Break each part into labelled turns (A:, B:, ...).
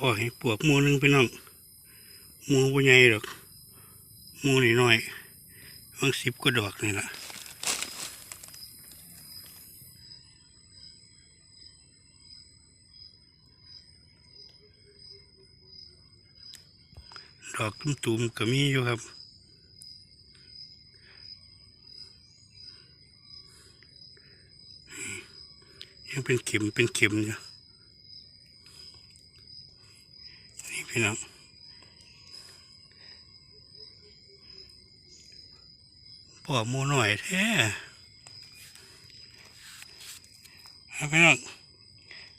A: พ่อให้ปวกมูนึงพี่น้องมูบ่ใหญ่ดอกมูนี่น้อยบางสิบก็ดอกนี่ละดอกตุ่มๆก็มีอยู่ครับยังเป็นเข็มเป็นเข็มอยู่นี่ พี่น้องปอกมูหน่อยแท้พี่น้อง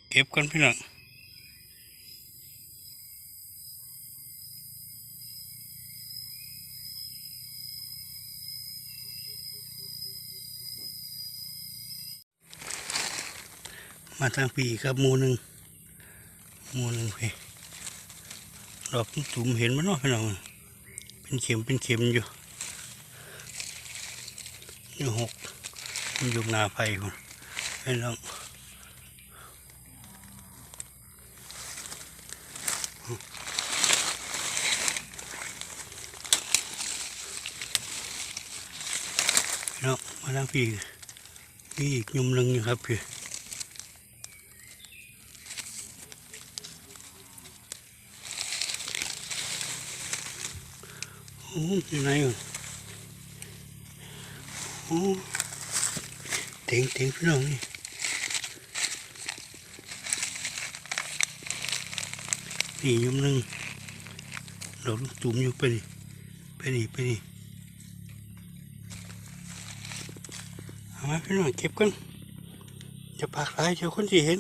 A: เก็บกันพี่น้องมาทางปีครับมูหนึ่งมูหนึ่งพี่ ดอกตุ่มเห็นมั้ยเนาะพี่น้องเป็นเข็มเป็นเข็มอยู่อยู่หกมันอยู่นาไฟคนพี่น้องพี่น้องมาทางปีมีอีกยุมหนึ่งอยู่ครับพี่ อ้ยู่ไหนอะโอ้เต็งเต็งพี่น้องนี่นี่ยมหนึ่งดอกลูกตุ่มอยู่ไปนี่ไปนี่ไปนี่เอามาพี่น้องเก็บกันจะปากร้ายเจ้าคนที่เห็น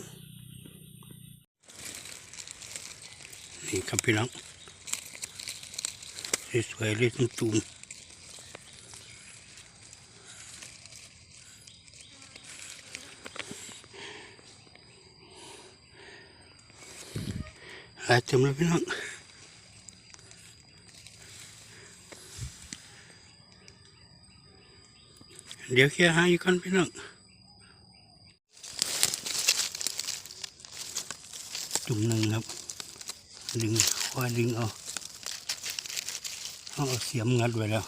A: นี่ครับพี่น้อง สวยๆเลยตุ่มๆหลายเต็มแล้วพี่น้องเดี๋ยวเคลียร์หาอยู่กันพี่น้องจุ่มหนึ่งครับดึงคอยดึงเอา เอาเสียมงัดไว้แล้ว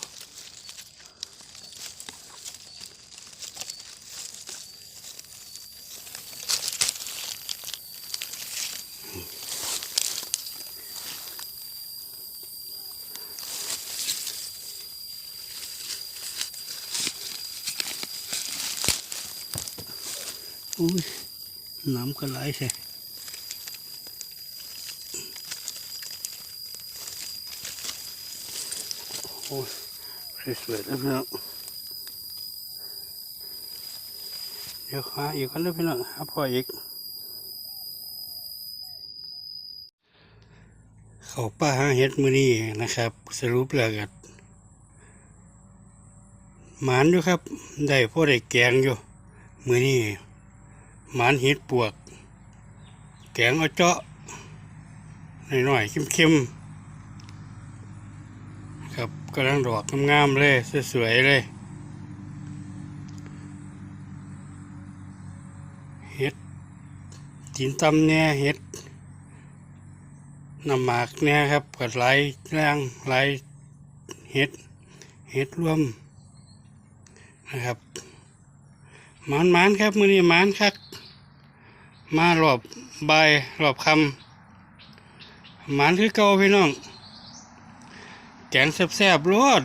A: อุ้ยน้ำก็ไหลใช่ โอ้สวยๆแล้วพี่น้องเดี๋ยวหาอีกคนแล้วพี่น้องหาพ่ออีก เขาป้าหาเฮ็ดมือนี้นะครับ สรุปแล้วก็หมานอยู่ครับ ได้พ่อได้แกงอยู่ มือนี้หมานเฮ็ดปวก แกงเอาเจาะหน่อยๆเข้มๆ ครับกำลังดอกงามๆเลย สวยๆเลยเห็ดจีนตำเนี่ยเห็ดน้ำหมากเนี่ยครับกัดหลายแรงหลายเห็ดเห็ดรวมนะครับมานมานครับมือนี้มานครับมารอบใบรอบคำมานคือเก่าพี่น้อง แกงแซ่บๆรส